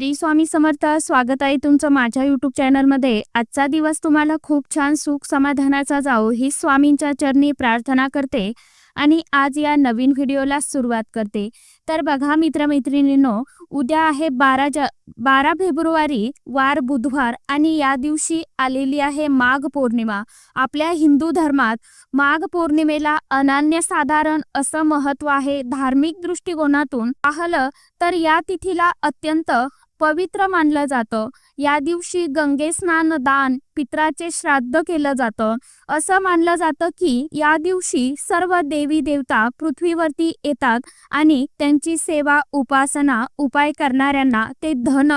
श्री स्वामी समर्थ स्वागत आहे तुमचं माझ्या युट्यूब चॅनलमध्ये आजचा दिवस तुम्हाला खूप छान सुख समाधानाचा जाओ ही स्वामींच्या चरणी प्रार्थना करते आणि आज या नवीन व्हिडिओला सुरुवात करते. तर बघा मित्रमैत्रिणींनो उद्या आहे बारा ज बारा फेब्रुवारी वार बुधवार आणि या दिवशी आलेली आहे माघ पौर्णिमा. आपल्या हिंदू धर्मात माघ पौर्णिमेला अनन्यसाधारण असं महत्त्व आहे. धार्मिक दृष्टिकोनातून पाहलं तर या तिथीला अत्यंत पवित्र मानलं जातं. या दिवशी गंगे स्नान दान पित्राचे श्राद्ध केलं जातं. असं मानलं जातं की या दिवशी सर्व देवी देवता पृथ्वीवरती येतात आणि त्यांची सेवा उपासना उपाय करणाऱ्यांना ते धन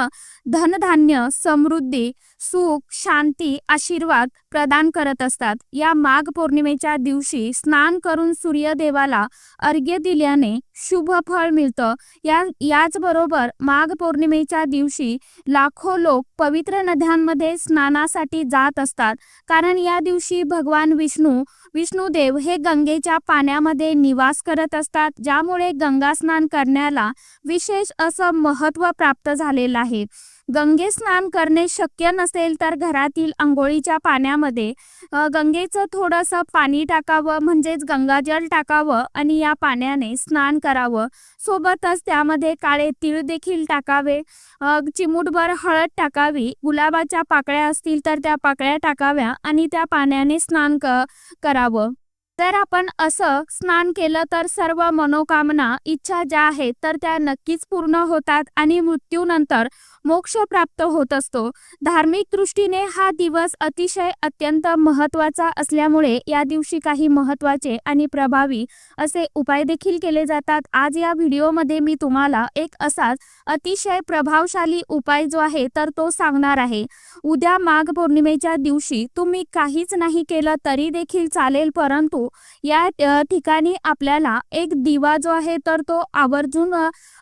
धनधान्य समृद्धी सुख शांती आशीर्वाद प्रदान करत असतात. या माघ पौर्णिमेच्या दिवशी स्नान करून सूर्यदेवाला अर्घ्य दिल्याने शुभ फळ मिळतं. या याचबरोबर माघ पौर्णिमेच्या दिवशी लाखो लोक पवित्र नद्यांमध्ये स्नानासाठी जात असतात. कारण या दिवशी भगवान विष्णू विष्णुदेव हे गंगेच्या पाण्यामध्ये निवास करत असतात ज्यामुळे गंगा स्नान करण्याला विशेष असं महत्त्व प्राप्त झालेलं आहे. गंगे स्नान करणे शक्य नसेल तर घरातील आंघोळीच्या पाण्यामध्ये गंगेचं थोडंसं पाणी टाकावं म्हणजेच गंगाजल टाकावं आणि या पाण्याने स्नान करावं. सोबतच त्यामध्ये काळे तीळ देखील टाकावे. चिमूटभर हळद टाकावी. गुलाबाच्या पाकळ्या असतील तर त्या पाकळ्या टाकाव्या आणि त्या पाण्याने स्नान क करावं. जर आपण असं स्नान केलं तर सर्व मनोकामना इच्छा ज्या आहेत तर त्या नक्कीच पूर्ण होतात आणि मृत्यूनंतर मोक्ष प्राप्त होत असतो. धार्मिक दृष्टीने हा दिवस अतिशय अत्यंत महत्त्वाचा असल्यामुळे या दिवशी काही महत्त्वाचे आणि प्रभावी असे उपाय देखील केले जातात. आज या व्हिडिओमध्ये मी तुम्हाला एक असाच अतिशय प्रभावशाली उपाय जो आहे तर तो सांगणार आहे. उद्या माघ पौर्णिमेच्या दिवशी तुम्ही काहीच नाही केलं तरी देखील चालेल परंतु या ठिकाणी आपल्याला एक दिवा जो आहे तर तो आवर्जून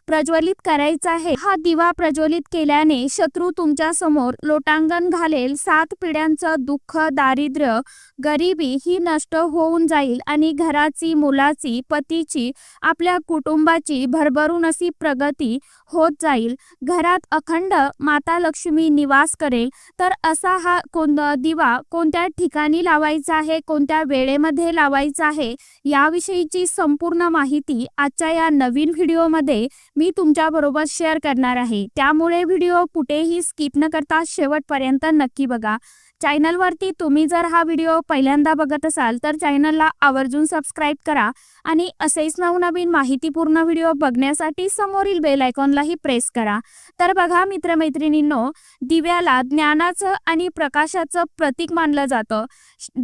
प्रज्वलित करायचा आहे. हा दिवा प्रज्वलित केल्याने शत्रू तुमच्यासमोर लोटांगण घालेल. सात पिढ्यांचं दुःख दारिद्र्य गरिबी ही नष्ट होऊन जाईल आणि घराची मुलाची पतीची आपल्या कुटुंबाची भरभरून अशी प्रगती होत जाईल. घरात अखंड माता लक्ष्मी निवास करेल. तर असा हा कोण दिवा कोणत्या ठिकाणी लावायचा आहे? कोणत्या वेळेमध्ये लावायचा आहे याविषयीची संपूर्ण माहिती आजच्या या नवीन व्हिडिओमध्ये मी तुमच्याबरोबर शेअर करणार आहे. त्यामुळे व्हिडिओ कुठेही स्किप न करता शेवटपर्यंत नक्की बघा. चॅनलवरती तुम्ही जर हा व्हिडिओ पहिल्यांदा बघत असाल तर चॅनलला आवर्जून सबस्क्राईब करा आणि असेच नवनवीन माहितीपूर्ण व्हिडिओ बघण्यासाठी समोरील बेल आयकॉनलाही प्रेस करा. तर बघा मित्रमैत्रिणींनो दिव्याला ज्ञानाचं आणि प्रकाशाचं प्रतीक मानलं जातं.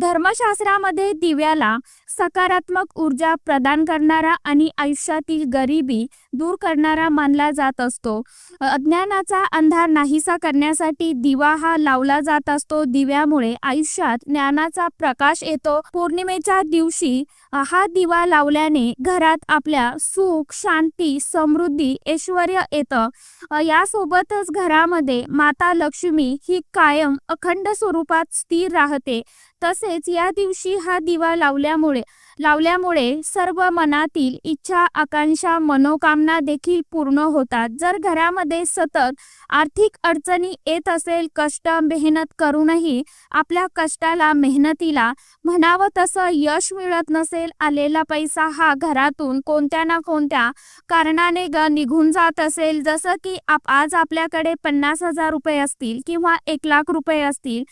धर्मशास्त्रामध्ये दिव्याला सकारात्मक ऊर्जा प्रदान करणारा आणि आयुष्यातील गरिबी दूर करणारा मानला जात असतो. अज्ञानाचा अंधार नाहीसा करण्यासाठी दिवा हा लावला जात असतो. दिव्यामुळे आयुष्यात ज्ञानाचा प्रकाश येतो. पौर्णिमेच्या दिवशी हा दिवा लावल्याने घरात आपल्या सुख शांती समृद्धी ऐश्वर येतं. यासोबतच घरामध्ये माता लक्ष्मी ही कायम अखंड स्वरूपात स्थिर राहते. तसेच या दिवशी हा दिवा लावल्यामुळे लावल्यामुळे सर्व मनातील इच्छा आकांक्षा मनोकामना देखील पूर्ण होतात. जर घरामध्ये सतत आर्थिक अडचणी येत असेल कष्ट मेहनत करूनही आपल्या कष्टाला मेहनतीला म्हणावं तसं यश मिळत नसेल आलेला पैसा हा घरातून कोणत्या ना कोणत्या कारणाने ग निघून जात असेल. जसं की आप आज आपल्याकडे पन्नास हजार रुपये असतील किंवा एक लाख रुपये असतील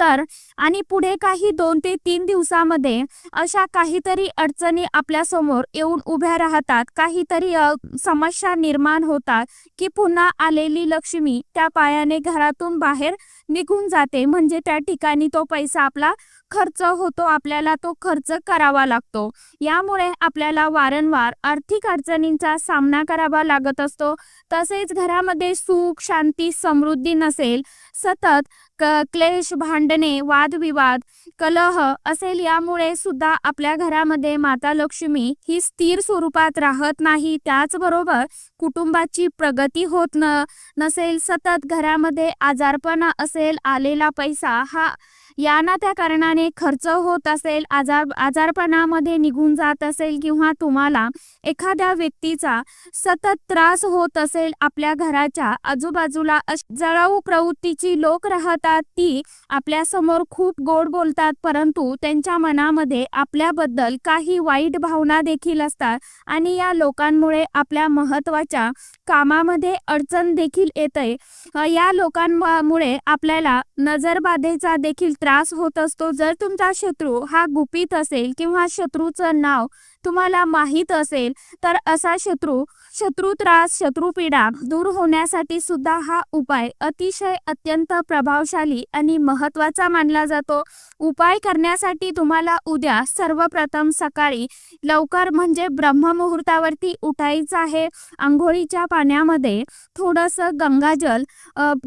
तर आणि पुढे काही दोन ते तीन दिवसामध्ये अशा काहीतरी अडचणी आपल्यासमोर येऊन उभ्या राहतात. काहीतरी समस्या निर्माण होतात की पुन्हा आलेली लक्ष्मी त्या पायाने घरातून बाहेर निघून जाते. म्हणजे त्या ठिकाणी तो पैसा आपला खर्च होतो. आपल्याला तो खर्च करावा लागतो. यामुळे आपल्याला वारंवार आर्थिक अडचणींचा सामना करावा लागत असतो. तसेच घरामध्ये सुख शांती समृद्धी नसेल. सतत क क्लेश भांडणे वादविवाद कलह असेल यामुळे सुद्धा आपल्या घरामध्ये माता लक्ष्मी ही स्थिर स्वरूपात राहत नाही. त्याचबरोबर कुटुंबाची प्रगती होत न नसेल. सतत घरामध्ये आजारपणा असेल आलेला पैसा हा याना त्या कारणाने खर्च होत असेल आजार आजारपणामध्ये निघून जात असेल किंवा तुम्हाला एखाद्या व्यक्तीचा सतत त्रास होत असेल आपल्या घराच्या आजूबाजूला जळाऊ प्रवृत्तीची लोक राहतात ती आपल्यासमोर खूप गोड बोलतात परंतु त्यांच्या मनामध्ये आपल्याबद्दल काही वाईट भावना देखील असतात आणि या लोकांमुळे आपल्या महत्त्वाच्या कामामध्ये अडचण देखील येते. या लोकांमुळे आपल्याला नजरबाधेचा देखील त्रास त्रास होत असतो. जर तुमचा शत्रू हा गुपित असेल किंवा शत्रूचं नाव तुम्हाला माहीत असेल तर असा शत्रू शत्रु त्रास शत्रुपीडा दूर होण्यासाठी सुद्धा हा उपाय अतिशय अत्यंत प्रभावशाली आणि महत्त्वाचा मानला जातो. उपाय करण्यासाठी तुम्हाला उद्या सर्वप्रथम सकाळी लवकर म्हणजे ब्रह्ममुहूर्तावरती उठायचं आहे. आंघोळीच्या पाण्यामध्ये थोडंसं गंगाजल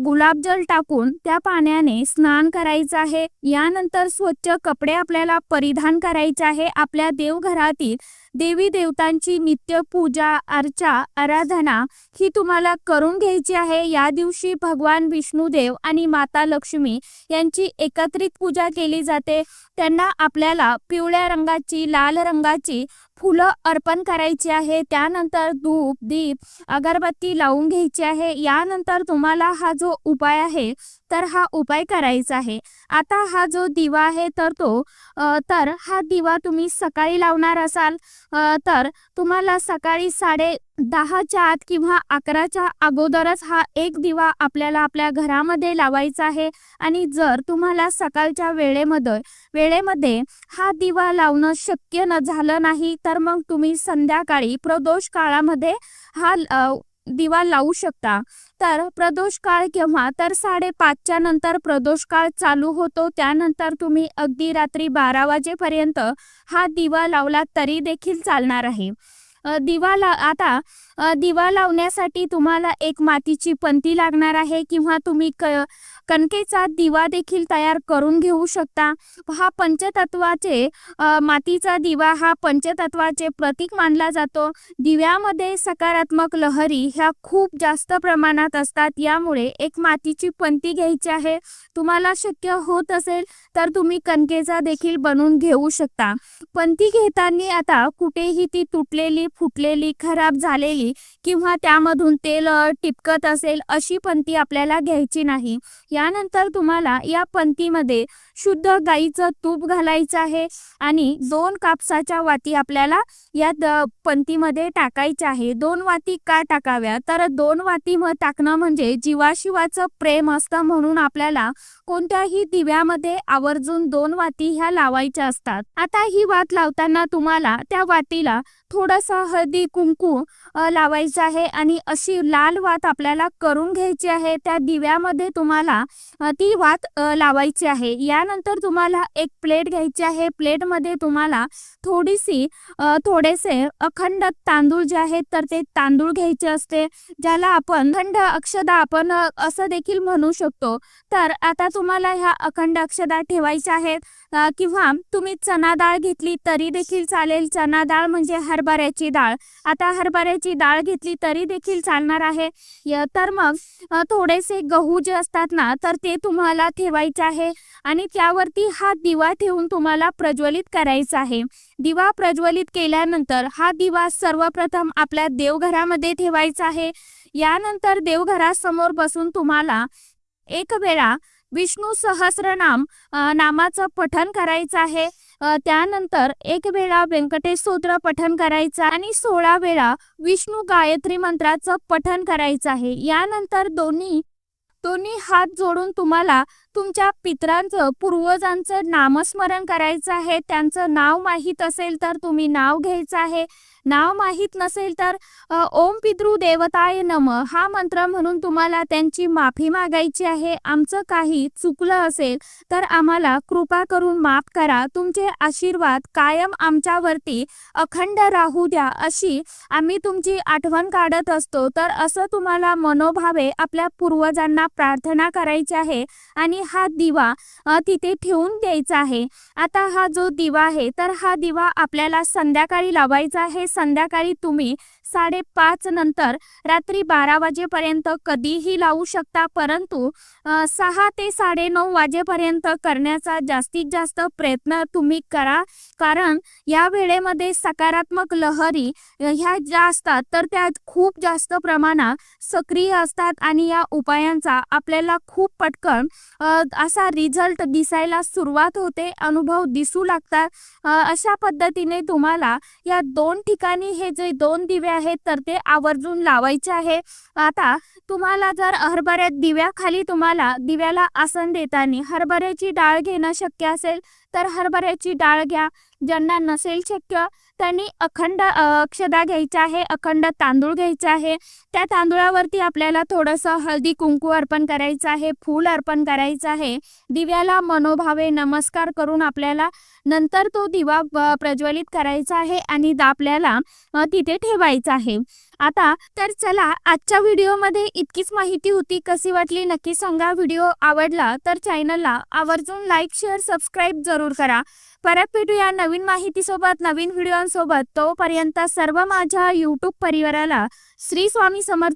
गुलाबजल टाकून त्या पाण्याने स्नान करायचं आहे. यानंतर स्वच्छ कपडे आपल्याला परिधान करायचे आहे. आपल्या देवघरातील देवी देवतांची नित्य पूजा अर्चा आराधना ही तुम्हाला करून घ्यायची आहे. या दिवशी भगवान विष्णुदेव आणि माता लक्ष्मी यांची एकत्रित पूजा केली जाते. त्यांना आपल्याला पिवळ्या रंगाची लाल रंगाची फुलं अर्पण करायची आहे. त्यानंतर धूप दीप अगरबत्ती लावून घ्यायची आहे. यानंतर तुम्हाला हा जो उपाय आहे तर हा उपाय करायचा आहे. आता हा जो दिवा आहे तर तो तर हा दिवा तुम्ही सकाळी लावणार असाल तर तुम्हाला सकाळी साडे दहाच्या आत किंवा अकराच्या अगोदरच हा एक दिवा आपल्याला आपल्या घरामध्ये लावायचा आहे. आणि जर तुम्हाला सकाळच्या वेळेमध्ये वेळेमध्ये हा दिवा लावणं शक्य न झालं नाही तर मग तुम्ही संध्याकाळी प्रदोष काळामध्ये हा दिवा लावू शकता. तर प्रदोष काळ केव्हा? तर साडेपाचच्या नंतर प्रदोष काळ चालू होतो. त्यानंतर तुम्ही अगदी रात्री बारा वाजेपर्यंत हा दिवा लावला तरी देखील चालणार आहे. दिवा ला आता दिवा लावण्यासाठी तुम्हाला एक मातीची पंती लागणार आहे किंवा तुम्ही क कणकेचा दिवा देखील तयार करून घेऊ शकता. हा पंचतत्वाचे मातीचा दिवा हा पंचतत्वाचे प्रतीक मानला जातो. दिव्यामध्ये सकारात्मक लहरी ह्या खूप जास्त प्रमाणात असतात. यामुळे एक मातीची पंती घ्यायची आहे. तुम्हाला शक्य होत असेल तर तुम्ही कणकेचा देखील बनवून घेऊ शकता. पंती घेताना आता कुठेही ती तुटलेली फुटलेली खराब झालेली किंवा त्यामधून तेल टिपकत असेल अशी पंती आपल्याला घ्यायची नाही. यानंतर तुम्हाला या पंतीमध्ये शुद्ध गाईचं तूप घालायचं आहे आणि दोन कापसाच्या वाती आपल्याला या द- पंतीमध्ये टाकायच्या आहे. दोन वाती का टाकाव्या? तर दोन वाती म टाकणं म्हणजे जीवाशिवाचं प्रेम असतं म्हणून आपल्याला कोणत्याही दिव्यामध्ये आवर्जून दोन वाती ह्या लावायच्या असतात. आता ही वात लावताना तुम्हाला त्या वातीला थोडंसं हळदी कुंकू लावायचं आहे आणि अशी लाल वात आपल्याला करून घ्यायची आहे. त्या दिव्यामध्ये तुम्हाला ती वात लावायची आहे. यानंतर तुम्हाला एक प्लेट घ्यायची आहे. प्लेटमध्ये तुम्हाला थोडीशी थोडेसे अखंड तांदूळ जे आहेत तर ते तांदूळ घ्यायचे असते ज्याला आपण अखंड अक्षदा आपण असं देखील म्हणू शकतो. तर आता तुम्हाला ह्या अखंड अक्षदा ठेवायच्या आहेत. किंवा तुम्ही चना डाळ घेतली तरी देखील चालेल. चना डाळ म्हणजे हरभऱ्याची डाळ. आता हरभऱ्याची डाळ घेतली तरी देखील चालणार आहे. तर मग थोडेसे गहू जे असतात ना तर ते तुम्हाला ठेवायचे आहे आणि त्यावरती हा दिवा ठेवून तुम्हाला प्रज्वलित करायचा आहे. दिवा प्रज्वलित केल्यानंतर हा दिवा सर्वप्रथम आपल्या देवघरामध्ये ठेवायचा आहे. यानंतर देवघरासमोर बसून तुम्हाला एक वेळा विष्णू सहस्रनाम नामाचं पठन करायचं आहे. त्यानंतर एक वेळा व्यंकटेश स्तोत्र पठन करायचं आणि सोळा वेळा विष्णू गायत्री मंत्राचं पठन करायचं आहे. यानंतर दोन्ही दोन्ही हात जोडून तुम्हाला तुमच्या पित्रांचं पूर्वजांचं नामस्मरण करायचं आहे त्यांचं नाव माहीत असेल तर तुम्ही नाव घ्यायचं आहे. नाव माहीत नसेल तर ओम पितृ देवताय नम हा मंत्र म्हणून तुम्हाला त्यांची माफी मागायची आहे. आमचं काही चुकलं असेल तर आम्हाला कृपा करून माफ करा. तुमचे आशीर्वाद कायम आमच्यावरती अखंड राहू द्या. अशी आम्ही तुमची आठवण काढत असतो. तर असं तुम्हाला मनोभावे आपल्या पूर्वजांना प्रार्थना करायची आहे आणि हा दिवा तिथे ठेवून द्यायचा आहे. आता हा जो दिवा आहे तर हा दिवा आपल्याला संध्याकाळी लावायचा आहे. संध्याकाळी तुम्ही साडेपाच नंतर रात्री बारा वाजेपर्यंत कधीही लावू शकता परंतु सहा ते साडेनऊ वाजेपर्यंत करण्याचा जास्तीत जास्त प्रयत्न तुम्ही करा. कारण या वेळेमध्ये सकारात्मक लहरी ह्या ज्या असतात तर त्या खूप जास्त प्रमाणात सक्रिय असतात आणि या उपायांचा आपल्याला खूप पटकन असा रिझल्ट दिसायला सुरुवात होते अनुभव दिसू लागतात. अशा पद्धतीने तुम्हाला या दोन ठिकाणी हे जे दोन दिवे आहेत तर ते आवर्जून लावायचे आहे. आता तुम्हाला जर हरभऱ्यात दिव्याखाली तुम्हाला दिव्याला आसन देताना हरभऱ्याची डाळ घेणं शक्य असेल तर हरभऱ्याची डाळ घ्या. ज्यांना नसेल शक्य त्यांनी अखंड अक्षदा घ्यायचा आहे अखंड तांदूळ घ्यायचा आहे. त्या तांदूळावरती आपल्याला थोडंसं हळदी कुंकू अर्पण करायचं आहे फूल अर्पण करायचं आहे. दिव्याला मनोभावे नमस्कार करून आपल्याला नंतर तो दिवा प्रज्वलित करायचा आहे आणि आपल्याला तिथे ठेवायचा आहे. आता तर चला आजच्या व्हिडिओमध्ये इतकीच माहिती होती. कशी वाटली नक्की सांगा. व्हिडिओ आवडला तर चॅनलला आवर्जून लाईक शेअर सबस्क्राईब जरूर करा. परत भेटूया नवीन माहितीसोबत नवीन व्हिडिओंसोबत. तोपर्यंत सर्व माझ्या यूट्यूब परिवाराला श्री स्वामी समर्थ